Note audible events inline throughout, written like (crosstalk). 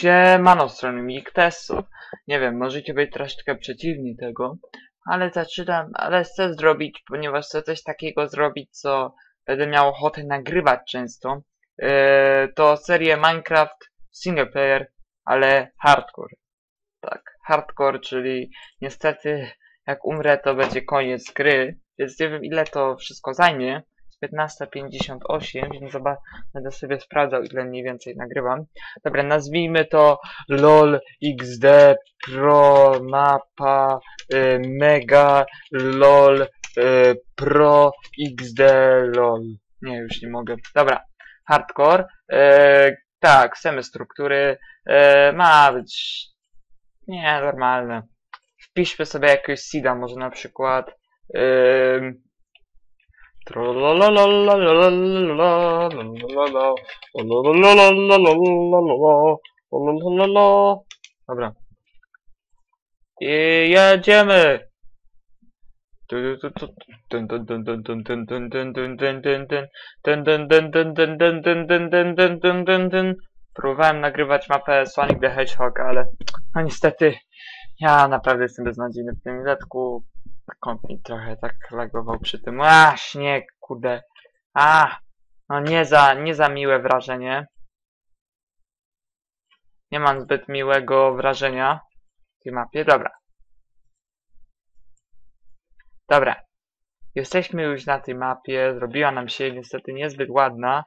Siemano, strony Miktesu. Nie wiem, możecie być troszeczkę przeciwni tego, ale zaczynam, ale chcę zrobić, ponieważ chcę coś takiego zrobić, co będę miał ochotę nagrywać często. Yy, to serię Minecraft single player, ale hardcore. Tak, hardcore, czyli niestety jak umrę, to będzie koniec gry, więc nie wiem ile to wszystko zajmie. 15.58, więc zoba- będę sobie sprawdzał, ile mniej więcej nagrywam. Dobra, nazwijmy to LOL XD Pro Mapa y, Mega LOL y, Pro XD LOL. Nie, już nie mogę. Dobra, hardcore. Y, tak, chcemy struktury. Y, ma być. Nie, normalne. Wpiszmy sobie jakiegoś seeda, może na przykład. Y, Dobra. I jedziemy! Próbowałem nagrywać mapę Sonic the Hedgehog, ale no niestety ja naprawdę jestem beznadziejny w tym dodatku. Mi trochę tak lagował przy tym. A, śnieg, kurde. A, no nie za, nie za miłe wrażenie. Nie mam zbyt miłego wrażenia w tej mapie. Dobra. Dobra. Jesteśmy już na tej mapie. Zrobiła nam się niestety niezbyt ładna.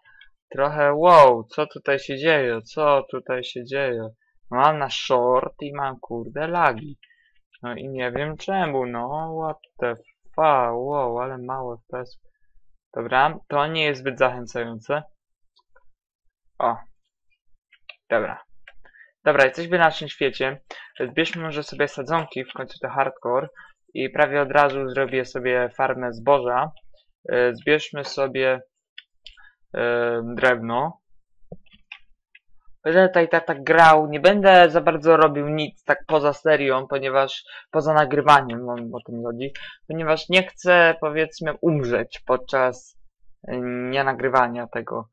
Trochę wow, co tutaj się dzieje? Co tutaj się dzieje? Mam na short i mam kurde lagi. No i nie wiem czemu, no what the fuck, wow, ale mało FPS. Dobra, to nie jest zbyt zachęcające. O. Dobra. Dobra, jesteśmy na naszym świecie. Zbierzmy może sobie sadzonki, w końcu to hardcore. I prawie od razu zrobię sobie farmę zboża. E, Zbierzmy sobie e, drewno. Będę tutaj tak, tak grał, nie będę za bardzo robił nic tak poza serią, ponieważ poza nagrywaniem, o, o tym chodzi, ponieważ nie chcę powiedzmy umrzeć podczas y, nie nagrywania tego.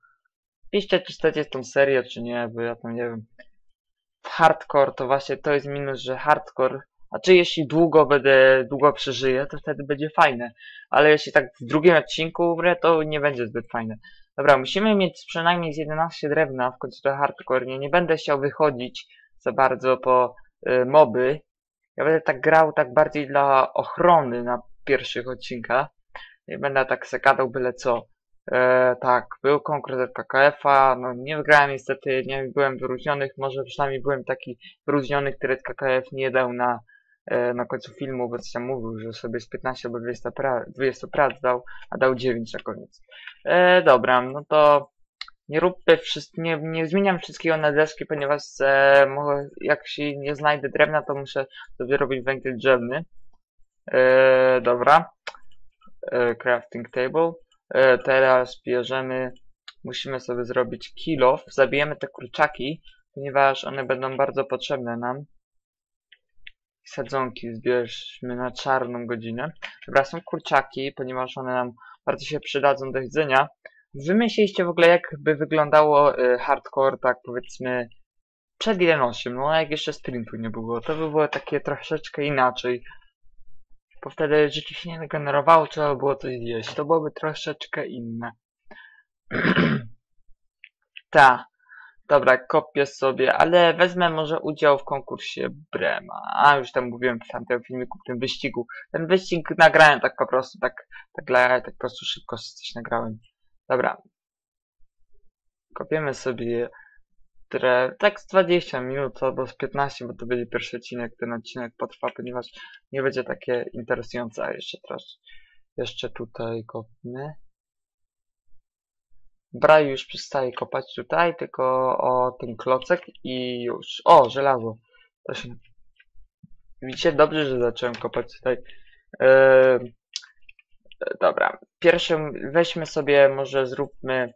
Piszcie czy chcecie tą serię czy nie, bo ja tam nie wiem. Hardcore to właśnie to jest minus, że hardcore, a czy jeśli długo będę, długo przeżyję, to wtedy będzie fajne, ale jeśli tak w drugim odcinku umrę, to nie będzie zbyt fajne. Dobra, musimy mieć przynajmniej z 11 drewna, w końcu to hardcore. Nie, nie będę chciał wychodzić za bardzo po y, moby. Ja będę tak grał tak bardziej dla ochrony na pierwszych odcinkach. Nie będę tak sekadał byle co. E, tak, był konkurs KKF-a, no nie wygrałem niestety, nie byłem wyróżnionych, może przynajmniej byłem taki wyróżniony, który KKF nie dał na, na końcu filmu, tam mówił, że sobie z 15 albo 20 prac, 20 prac dał, a dał 9 na koniec. E, dobra, no to nie róbmy wszystkiego, nie, nie zmieniam wszystkiego na deski, ponieważ e, mo- jak się nie znajdę drewna, to muszę sobie robić węgiel drzewny. E, dobra. E, crafting table. E, teraz bierzemy, musimy sobie zrobić kill off. Zabijemy te kurczaki, ponieważ one będą bardzo potrzebne nam. Sadzonki zbierzmy na czarną godzinę. Dobra, są kurczaki, ponieważ one nam bardzo się przydadzą do jedzenia. Wymyśliliście w ogóle, jakby wyglądało y, hardcore, tak powiedzmy, przed 1.8, no jak jeszcze sprintu nie było. To by było takie troszeczkę inaczej. Bo wtedy życie się nie generowało, trzeba było coś zjeść. To byłoby troszeczkę inne. (clears throat) Ta. Dobra, kopię sobie, ale wezmę może udział w konkursie Brema. A, już tam mówiłem w tamtym filmiku, w tym wyścigu. Ten wyścig nagrałem tak po prostu, tak, tak, tak po prostu szybko coś nagrałem. Dobra. Kopiemy sobie tre... tak z 20 minut albo z 15, bo to będzie pierwszy odcinek. Ten odcinek potrwa, ponieważ nie będzie takie interesujące, a jeszcze troszkę. Jeszcze tutaj kopmy. Braj już przestaje kopać tutaj, tylko o ten klocek i już. O, żelazo. Się... Widzicie, dobrze, że zacząłem kopać tutaj. Eee, dobra. Pierwszym weźmy sobie, może zróbmy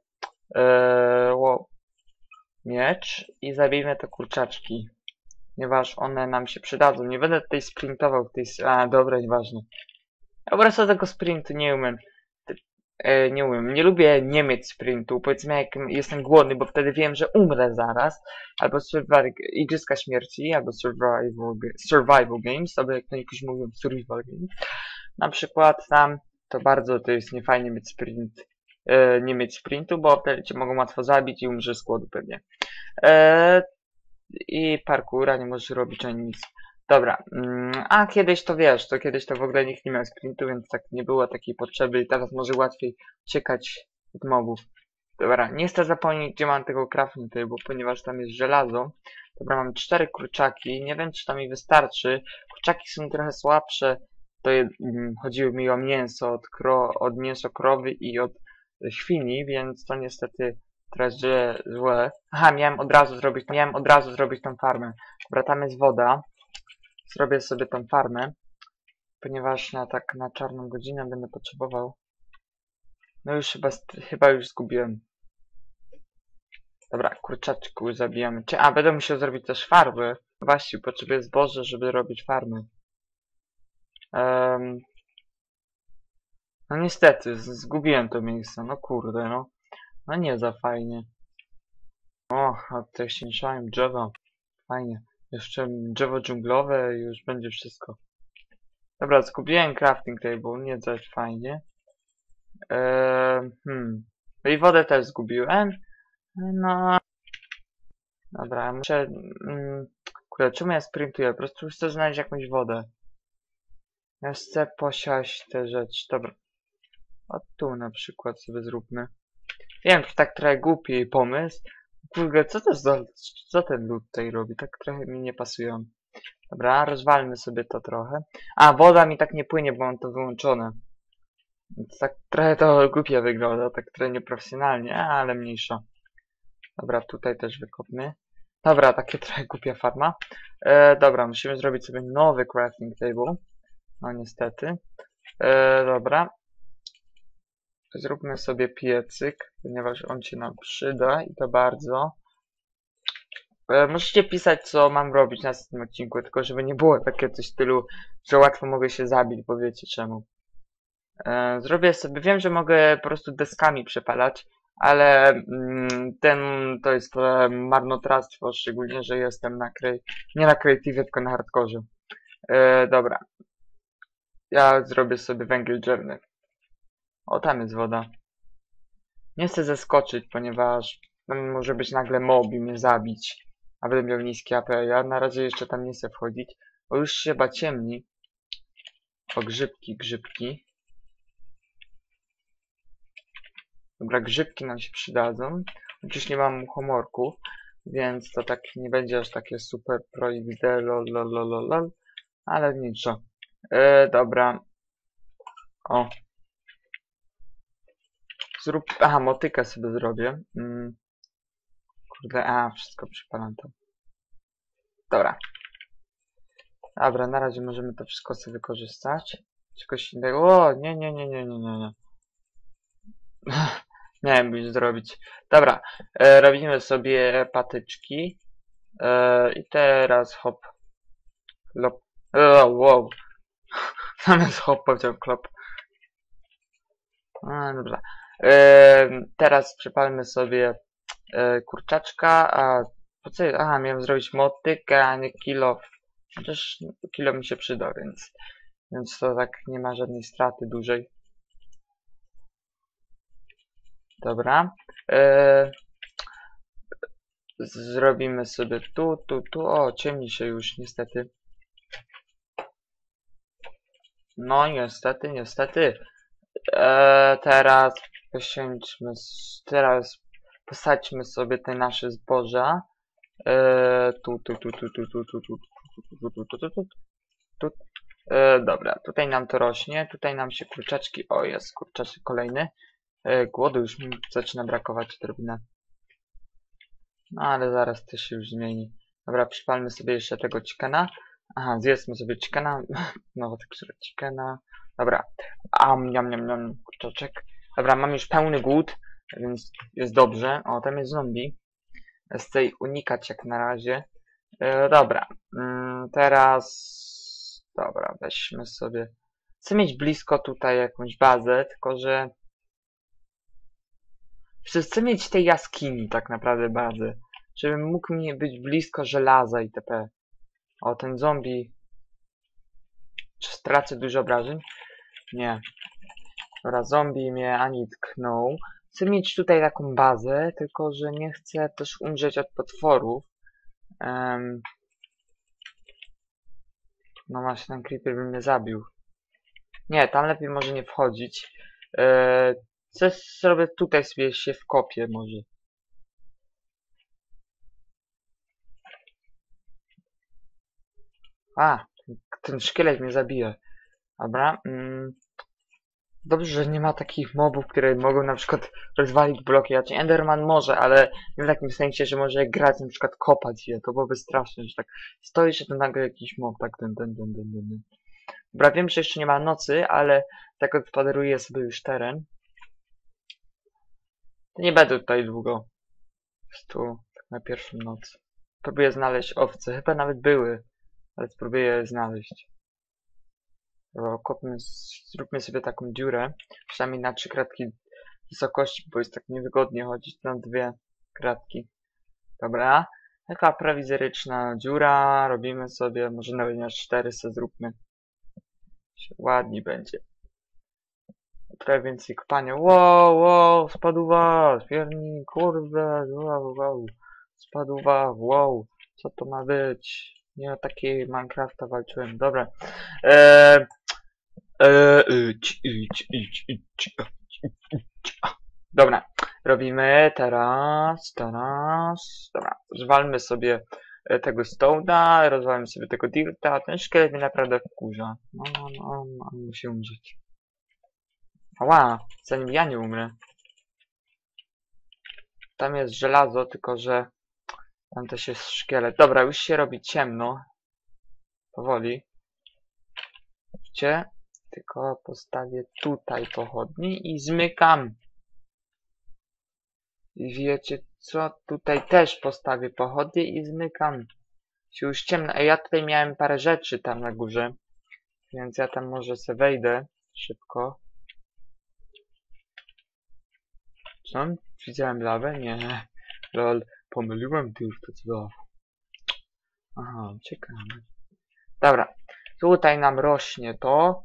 ło, miecz i zabijmy te kurczaczki. Ponieważ one nam się przydadzą. Nie będę tutaj sprintował tej... A, dobra, nieważne. Ja po prostu tego sprintu nie umiem. E, nie umiem, nie lubię nie mieć sprintu, powiedzmy jak jestem głodny, bo wtedy wiem, że umrę zaraz, albo survival, Igrzyska Śmierci, albo survival, survival games, albo jak to niektórzy mówią survival games. Na przykład tam to bardzo to jest niefajnie mieć sprint, e, nie mieć sprintu, bo wtedy cię mogą łatwo zabić i umrzesz z głodu pewnie. E, I parkura nie możesz robić ani nic. Dobra, mm, a kiedyś to wiesz, to kiedyś to w ogóle nikt nie miał sprintu, więc tak nie było takiej potrzeby i teraz może łatwiej uciekać od mobów. Dobra, nie chcę zapomnieć, gdzie mam tego crafting table, ponieważ tam jest żelazo. Dobra, mam cztery kurczaki, nie wiem, czy to mi wystarczy. Kurczaki są trochę słabsze, to je, mm, chodziło mi o mięso, od, kro, od mięso krowy i od świni, więc to niestety teraz złe. Aha, miałem od razu zrobić, miałem od razu zrobić tą farmę. Dobra, tam jest woda. Zrobię sobie tą farmę, ponieważ na tak na czarną godzinę będę potrzebował. No już chyba, chyba już zgubiłem. Dobra, kurczaczku zabijamy. Czy, a, będę musiał zrobić też farmy. Właśnie, potrzebuję zboże, żeby robić farmy. Um, no niestety, zgubiłem to miejsce. No kurde, no. No nie za fajnie. O, odtreścięczałem drzewa. Fajnie. Jeszcze drzewo dżunglowe i już będzie wszystko. Dobra, zgubiłem crafting table, nie za fajnie. Eee, hmm. No i wodę też zgubiłem. No. Dobra, muszę... Mm, kurde, czemu ja sprintuję? Po prostu chcę znaleźć jakąś wodę. Ja chcę posiać te rzeczy. Dobra. O tu na przykład sobie zróbmy. Wiem, to tak trochę głupi pomysł. Co to za... Co ten lud tutaj robi? Tak trochę mi nie pasują. Dobra, rozwalmy sobie to trochę. A, woda mi tak nie płynie, bo mam to wyłączone. Więc tak trochę to (laughs) głupie wygląda, tak trochę nieprofesjonalnie, ale mniejsza. Dobra, tutaj też wykopmy. Dobra, takie (laughs) trochę głupia farma. E, dobra, musimy zrobić sobie nowy crafting table. No niestety. E, dobra. Zróbmy sobie piecyk, ponieważ on się nam przyda i to bardzo. E, musicie pisać, co mam robić na tym odcinku, tylko żeby nie było takie coś w stylu, że łatwo mogę się zabić, bo wiecie czemu. E, zrobię sobie, wiem, że mogę po prostu deskami przepalać, ale mm, ten to jest e, marnotrawstwo, szczególnie, że jestem na kre... nie na creative, tylko na hardkorze. E, dobra. Ja zrobię sobie węgiel drzewny. O, tam jest woda. Nie chcę zeskoczyć, ponieważ tam może być nagle mob i mnie zabić. A będę miał niskie AP. Ja na razie jeszcze tam nie chcę wchodzić. Bo już się chyba ciemni. O, grzybki, grzybki. Dobra, grzybki nam się przydadzą. Chociaż nie mam humorków, więc to tak nie będzie aż takie super pro XD, lol, lol, lol, lol. Ale niczo. E, dobra. O. Zrób... Aha, motykę sobie zrobię. Mm. Kurde, a, wszystko przypalam to. Dobra. Dobra, na razie możemy to wszystko sobie wykorzystać. Czegoś innego. O, nie, nie, nie, nie, nie, nie, nie. (laughs) Miałem już zrobić. Dobra, e, robimy sobie patyczki. E, I teraz hop. Klop. E, wow. (laughs) Zamiast hop powiedział klop. Dobra. Teraz przypalmy sobie e, kurczaczka. A po co? Aha, miałem zrobić motykę, a nie kilo. Chociaż kilo mi się przyda, więc, więc to tak nie ma żadnej straty dużej. Dobra. E, zrobimy sobie tu, tu, tu. O, ciemni się już niestety. No niestety, niestety. E, teraz poświęćmy, teraz posadźmy sobie te nasze zboża. E, tu, tu, tu, tu, tu, tu, tu, tu, tu, tu, tu, tu, tu, tu. E, dobra, tutaj nam to rośnie, tutaj nam się kurczaczki, o jest kurczaczek kolejny. E, głodu już mi zaczyna brakować odrobinę. No ale zaraz to się już zmieni. Dobra, przypalmy sobie jeszcze tego chickena. Aha, zjedzmy sobie chickena. No, tak chickena. Dobra. Am, niam, niam, niam, kurczaczek. Dobra, mam już pełny głód, więc jest dobrze. O, tam jest zombie. Chcę jej unikać jak na razie. E, dobra. Mm, teraz... Dobra, weźmy sobie... Chcę mieć blisko tutaj jakąś bazę, tylko że Chcę, chcę mieć tej jaskini tak naprawdę bazę. Żebym mógł mi być blisko żelaza itp. O, ten zombie. Czy stracę dużo obrażeń? Nie. Dobra, zombie mnie ani tknął. Chcę mieć tutaj taką bazę, tylko że nie chcę też umrzeć od potworów. Um, no właśnie, ten creeper by mnie zabił. Nie, tam lepiej może nie wchodzić. Eee, coś zrobię tutaj sobie się wkopię może. A, ten szkielet mnie zabije. Dobra. Mm. Dobrze, że nie ma takich mobów, które mogą na przykład rozwalić bloki. Znaczy Enderman może, ale nie w takim sensie, że może grać na przykład kopać je. To byłoby straszne, że tak stoisz, że to nagle jakiś mob, tak ten, ten, ten, ten, ten. Dobra, wiem, że jeszcze nie ma nocy, ale tak odpaderuję sobie już teren. Nie będę tutaj długo. Tu tak na pierwszą noc. Próbuję znaleźć owce. Chyba nawet były, ale spróbuję je znaleźć. Kopmy, zróbmy sobie taką dziurę, przynajmniej na trzy kratki wysokości, bo jest tak niewygodnie chodzić na dwie kratki. Dobra, taka prowizoryczna dziura, robimy sobie, może nawet na cztery se zróbmy. Ładnie będzie. Trochę więcej kopania. Wow, wow, spadł was, pierni, kurde, wow, wow, spadł was, wow, co to ma być? Nie o takiej Minecrafta walczyłem, dobra. Eee, Dobra, robimy teraz, teraz, dobra, zwalmy sobie e, tego stone'a, rozwalmy sobie tego dirta, ten szkielet mnie naprawdę wkurza. No, no, no, no, musi umrzeć. Ała, zanim ja nie umrę. Tam jest żelazo, tylko że tam też jest szkielet. Dobra, już się robi ciemno. Powoli. Widzicie? Tylko postawię tutaj pochodni i zmykam. I wiecie co? Tutaj też postawię pochodnie i zmykam. Się już ciemno. A ja tutaj miałem parę rzeczy tam na górze. Więc ja tam może se wejdę szybko. Co? Widziałem lawę? Nie. Lol. Pomyliłem tych to co? Aha, ciekawe. Dobra. Tutaj nam rośnie to.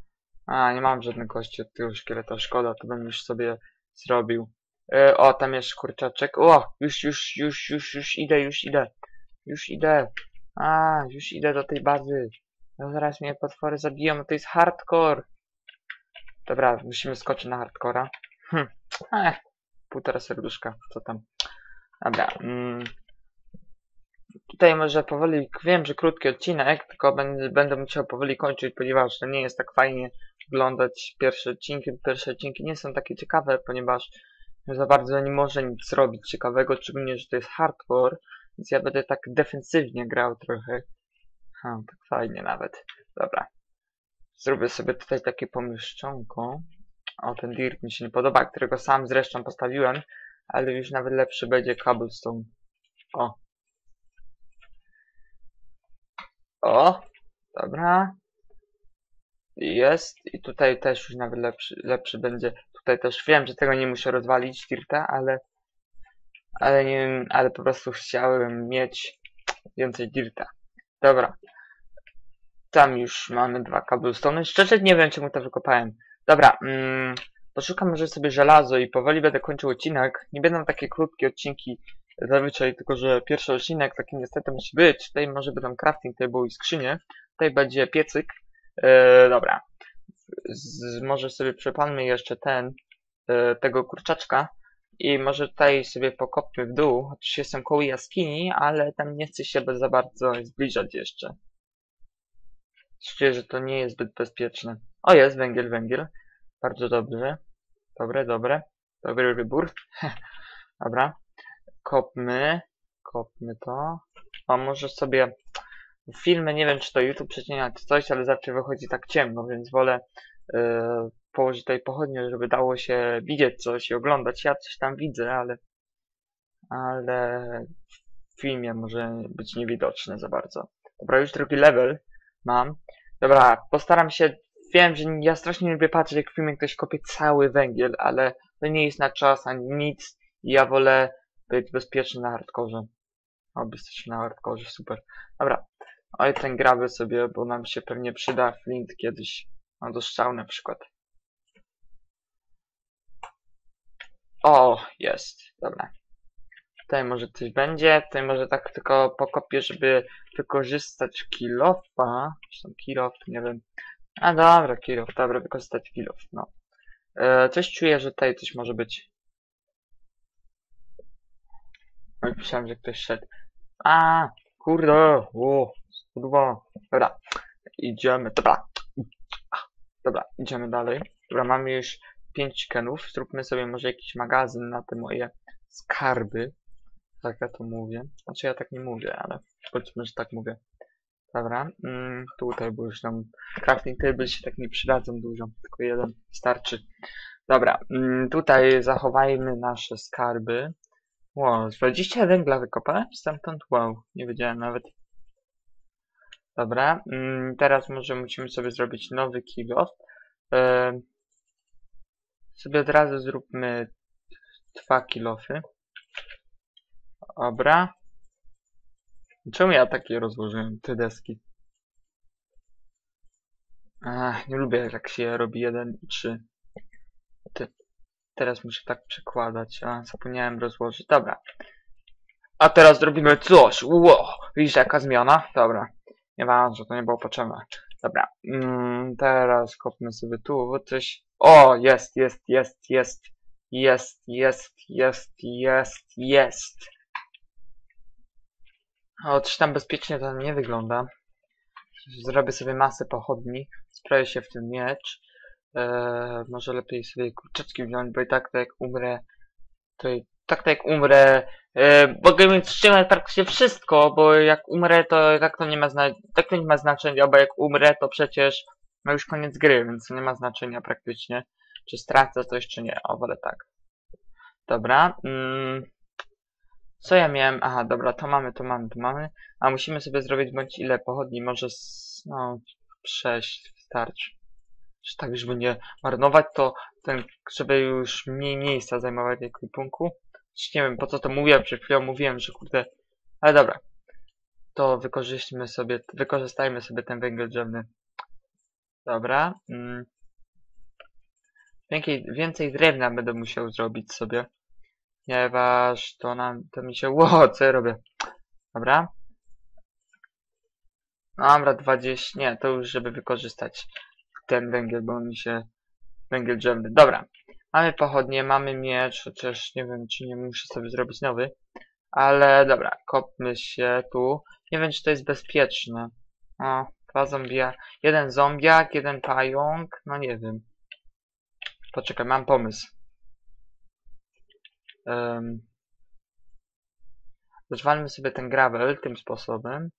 A, nie mam żadnych kości od tego szkieleta. Szkoda, to bym już sobie zrobił. E, o, tam jest kurczaczek. O, już, już, już, już, już idę, już idę. Już idę. A, już idę do tej bazy. No zaraz mnie potwory zabiją, to jest hardcore. Dobra, musimy skoczyć na hardcora. Hm. Ech, półtora serduszka, co tam. Dobra. Mm. Tutaj może powoli, wiem, że krótki odcinek, tylko będę, będę musiał powoli kończyć, ponieważ to nie jest tak fajnie oglądać pierwsze odcinki. Pierwsze odcinki nie są takie ciekawe, ponieważ za bardzo nie może nic zrobić ciekawego, szczególnie, że to jest hardcore, więc ja będę tak defensywnie grał trochę. Ha, tak fajnie nawet. Dobra. Zrobię sobie tutaj takie pomieszczonko. O, ten dirt mi się nie podoba, którego sam zresztą postawiłem, ale już nawet lepszy będzie cobblestone. O. O, dobra. Jest. I tutaj też już nawet lepszy, lepszy będzie. Tutaj też wiem, że tego nie muszę rozwalić dirta, ale ale nie wiem, ale po prostu chciałem mieć więcej dirta. Dobra. Tam już mamy dwa cobblestone. Szczerze nie wiem, czemu to wykopałem. Dobra, mm, poszukam może sobie żelazo i powoli będę kończył odcinek. Nie będą takie krótkie odcinki zazwyczaj, tylko że pierwszy odcinek taki niestety musi być. Tutaj może będą crafting table i skrzynie. Tutaj będzie piecyk. E, dobra. Z, może sobie przepalmy jeszcze ten, e, tego kurczaczka. I może tutaj sobie pokopmy w dół. Oczywiście jestem koło jaskini, ale tam nie chcę się za bardzo zbliżać jeszcze. Czuję, że to nie jest zbyt bezpieczne. O, jest węgiel, węgiel. Bardzo dobrze. Dobre, dobre. Dobry wybór. (laughs) Dobra. Kopmy. Kopmy to. A może sobie filmy, nie wiem czy to YouTube przecina czy coś, ale zawsze wychodzi tak ciemno, więc wolę yy, położyć tutaj pochodnie, żeby dało się widzieć coś i oglądać. Ja coś tam widzę, ale ale w filmie może być niewidoczne za bardzo. Dobra, już drugi level mam. Dobra, postaram się, wiem, że ja strasznie lubię patrzeć jak w filmie ktoś kopie cały węgiel, ale to nie jest na czas ani nic ja wolę być bezpieczny na hardkorze. O, bezpieczny na hardkorze, super. Dobra. Oj, ten graby sobie, bo nam się pewnie przyda flint kiedyś. No do strzał na przykład. O, jest. Dobra. Tutaj może coś będzie. Tutaj może tak tylko pokopię, żeby wykorzystać kilofa. Tam kilof, nie wiem. A dobra, kilof. Dobra, wykorzystać kilof, no. E, coś czuję, że tutaj coś może być. Oj, myślałem, że ktoś szedł. A, kurde, o, dwa. Dobra, idziemy, dobra. Dobra, idziemy dalej. Dobra, mamy już 5 kenów. Zróbmy sobie może jakiś magazyn na te moje skarby. Tak ja to mówię. Znaczy ja tak nie mówię, ale powiedzmy, że tak mówię. Dobra, mm, tutaj, bo już nam crafting table się tak nie przydadzą dużo, tylko jeden starczy. Dobra, mm, tutaj zachowajmy nasze skarby. Wow, 20 węgla wykopałem stamtąd? Wow, nie wiedziałem nawet. Dobra, mm, teraz może musimy sobie zrobić nowy kilof. Yy, sobie od razu zróbmy dwa kilofy. Dobra. Czemu ja takie rozłożyłem, te deski? Ach, nie lubię jak się robi jeden i trzy. Ty, teraz muszę tak przekładać. A, zapomniałem rozłożyć. Dobra. A teraz zrobimy coś. Wow, widzisz jaka zmiana? Dobra. Nieważne, to nie było potrzebne. Dobra. Mm, teraz kopmy sobie tu, coś... O, jest, jest, jest, jest. Jest, jest, jest, jest, jest. O, czy tam bezpiecznie to nie wygląda. Zrobię sobie masę pochodni. Sprawię się w tym miecz. Eee, może lepiej sobie kurczaczki wziąć, bo i tak tak jak umrę, to i tak tak jak umrę, e, mogę mieć wstrzymać praktycznie wszystko, bo jak umrę, to tak to nie ma tak to nie ma znaczenia, bo jak umrę, to przecież ma już koniec gry, więc to nie ma znaczenia praktycznie, czy stracę coś, czy nie. O, wolę tak. Dobra. Mm. Co ja miałem? Aha, dobra, to mamy, to mamy, to mamy. A musimy sobie zrobić bądź ile pochodni, może z, no, 6 wystarczy. Że tak, żeby nie marnować, to ten, żeby już mniej miejsca zajmować w ekwipunku. Nie wiem, po co to mówiłem, przed chwilą mówiłem, że kurde... Ale dobra. To wykorzystajmy sobie, wykorzystajmy sobie ten węgiel drzewny. Dobra. Mm. Więcej, więcej drewna będę musiał zrobić sobie. Ponieważ to nam, to mi się, ło, co ja robię? Dobra. Dobra, 20, nie, to już żeby wykorzystać ten węgiel, bo mi się, węgiel drzewny. Dobra. Mamy pochodnie, mamy miecz, chociaż nie wiem, czy nie muszę sobie zrobić nowy. Ale dobra, kopmy się tu. Nie wiem, czy to jest bezpieczne. O, dwa zombia. Jeden zombiak, jeden pająk. No nie wiem. Poczekaj, mam pomysł. Um, sobie ten gravel tym sposobem.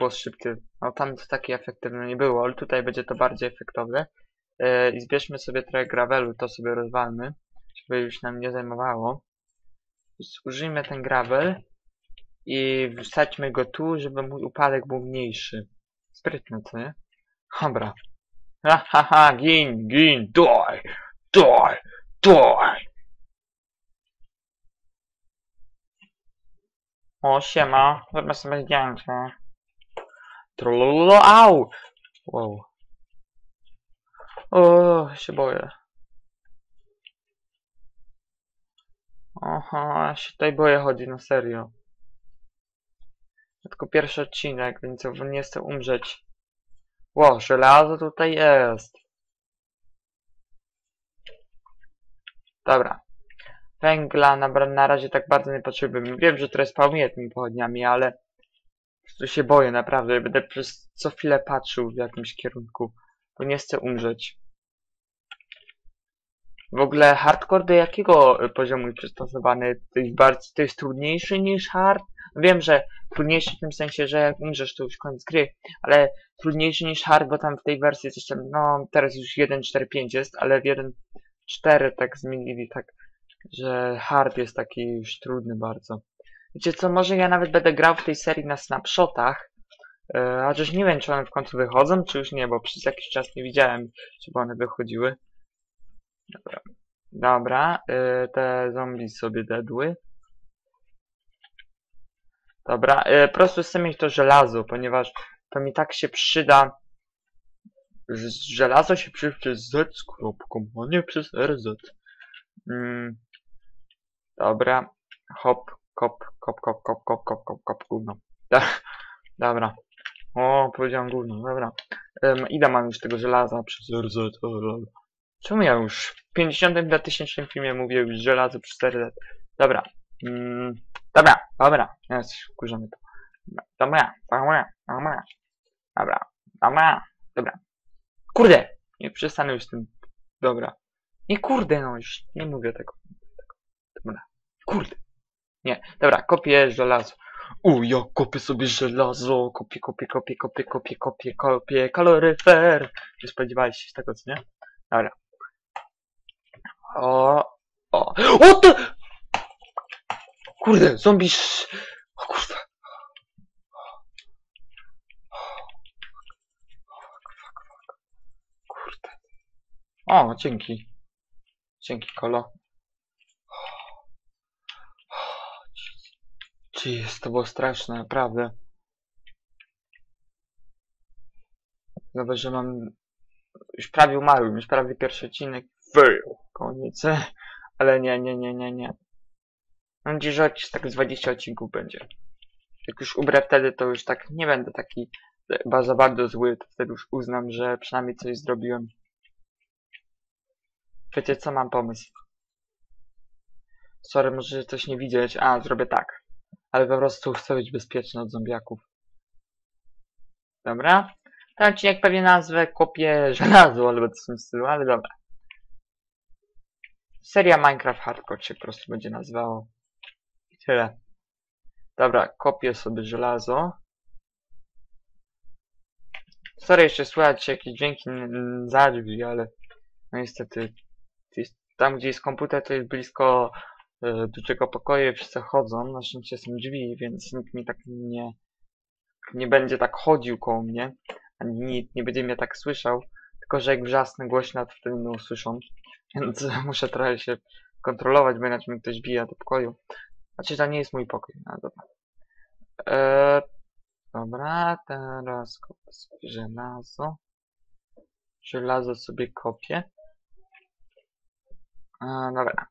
Było szybkie. No tam to takie efektywne nie było, ale tutaj będzie to bardziej efektowne. Yy, I zbierzmy sobie trochę gravelu, to sobie rozwalmy, żeby już nam nie zajmowało. Użyjmy ten gravel i wsadźmy go tu, żeby mój upadek był mniejszy. Sprytne, co nie? Dobra. Ha, ha, ha, gin, gin, doj, doj, doj. O, siema, zrobię sobie zdjęcie. Trololo, au! Wow. O, się boję. Aha, ja się tutaj boję chodzi, na serio. To tylko pierwszy odcinek, więc nie chcę umrzeć. Ło, żelazo tutaj jest. Dobra. Węgla na, na razie tak bardzo nie potrzebuję. Wiem, że trochę spałuję tymi pochodniami, ale to się boję naprawdę. Będę przez co chwilę patrzył w jakimś kierunku, bo nie chcę umrzeć. W ogóle hardcore do jakiego poziomu jest przystosowany? To jest, bardziej, to jest trudniejszy niż hard? Wiem, że trudniejszy w tym sensie, że jak umrzesz to już koniec gry, ale trudniejszy niż hard, bo tam w tej wersji coś tam, no teraz już 1.4.5 jest, ale w 1.4 tak zmienili tak, że hard jest taki już trudny bardzo. Wiecie co, może ja nawet będę grał w tej serii na snapshotach, a chociaż nie wiem, czy one w końcu wychodzą, czy już nie, bo przez jakiś czas nie widziałem, żeby one wychodziły. Dobra. Dobra, y, te zombie sobie dedły. Dobra, y, po prostu chcę mieć to żelazo, ponieważ to mi tak się przyda. Żelazo się przyda przez Z z kropką, a nie przez RZ. Mm. Dobra, hop, Kop, kop, kop, kop, kop, kop, kop, kop, gówno. Dobra. O, powiedziałem gówno, dobra. Um, ile mam już tego żelaza przez RZ? Czemu ja już w 50 tysięcznym filmie mówię już żelazo przez RZ? Dobra. Mm, dobra, dobra. Jest, kurzamy to. Dobra, dobra, dobra. Dobra, dobra, dobra. Kurde! Nie przestanę już z tym. Dobra. Nie kurde, no już nie mówię tego. Dobra. Kurde. Nie, dobra, kopię żelazo. U, ja kopię sobie żelazo, kopię, kopię, kopię, kopię, kopię, kopię, kopię, kaloryfer. Nie spodziewaliście się tego, co nie? Dobra. O, o, o to! Kurde, zombie. O kurwa. Kurde. O, dzięki. Dzięki, kolo. Jeez, to było straszne, naprawdę. Zobacz, że mam... Już prawie umarłem, już prawie pierwszy odcinek. Wyjął. Koniec. Ale nie, nie, nie, nie, nie. Mam nadzieję, że tak z 20 odcinków będzie. Jak już ubrę wtedy, to już tak nie będę taki bardzo, bardzo zły. To wtedy już uznam, że przynajmniej coś zrobiłem. Wiecie co, mam pomysł. Sorry, może coś nie widzieć. A, zrobię tak. Ale po prostu chcę być bezpieczny od zombiaków. Dobra. Ten odcinek pewnie nazwę kopię żelazo albo coś w tym stylu, ale dobra. Seria Minecraft Hardcore się po prostu będzie nazywało. I tyle. Dobra, kopię sobie żelazo. Sorry, jeszcze słychać jakieś dźwięki za drzwi, ale no niestety tam gdzie jest komputer to jest blisko e, dużego pokoju, wszyscy chodzą, na szczęście są drzwi, więc nikt mi tak nie nie będzie tak chodził koło mnie, ani nikt nie będzie mnie tak słyszał, tylko że jak wrzasnę głośno, to wtedy mnie usłyszą, (laughs) więc muszę trochę się kontrolować, bo inaczej mi ktoś bije do pokoju. Znaczy, to nie jest mój pokój, no dobra. Eee, dobra, teraz kopię sobie żelazo. Żelazo sobie kopię. A, dobra.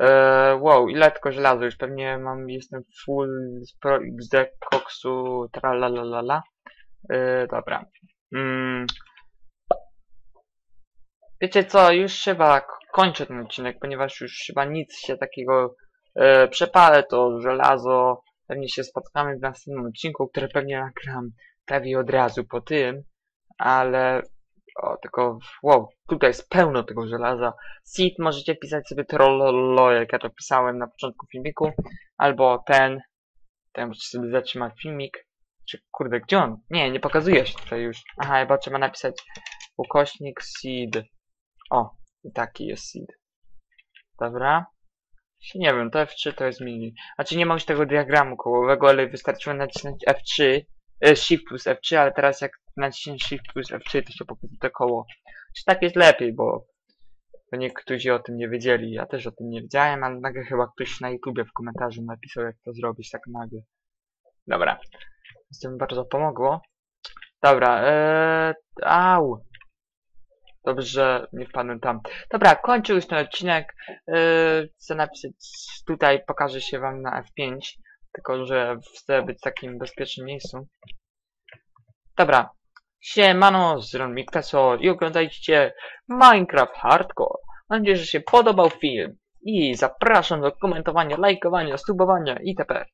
Eee, wow, ile tylko żelazo, już pewnie mam, jestem full z Pro XD koksu, tralalala. Eee, dobra. Mm. Wiecie co, już chyba kończę ten odcinek, ponieważ już chyba nic się takiego e, przepalę to żelazo. Pewnie się spotkamy w następnym odcinku, który pewnie nagram prawie od razu po tym, ale o, tylko wow, tutaj jest pełno tego żelaza. Seed możecie pisać sobie trollolo, jak ja to pisałem na początku filmiku, albo ten, ten możecie sobie zatrzymać filmik. Czy kurde, gdzie on? Nie, nie pokazuje się tutaj już. Aha, chyba trzeba napisać ukośnik seed. O, i taki jest seed. Dobra. Nie wiem, to F3 to jest mini. Znaczy nie ma już tego diagramu kołowego, ale wystarczyło nacisnąć F3, e, Shift plus F3, ale teraz jak naciśniesz Shift plus F3, to się pokazuje to koło. Czy tak jest lepiej, bo, niektórzy o tym nie wiedzieli. Ja też o tym nie wiedziałem, ale nagle chyba ktoś na YouTubie w komentarzu napisał, jak to zrobić tak nagle. Dobra. Z tym bardzo pomogło. Dobra, eee, au. Dobrze, nie wpadłem tam. Dobra, kończę już ten odcinek. Yy, chcę napisać tutaj, pokażę się wam na F5. Tylko, że chcę być w takim bezpiecznym miejscu. Dobra. Siemano, z Miktaso i oglądajcie Minecraft Hardcore. Mam nadzieję, że się podobał film. I zapraszam do komentowania, lajkowania, subowania itp.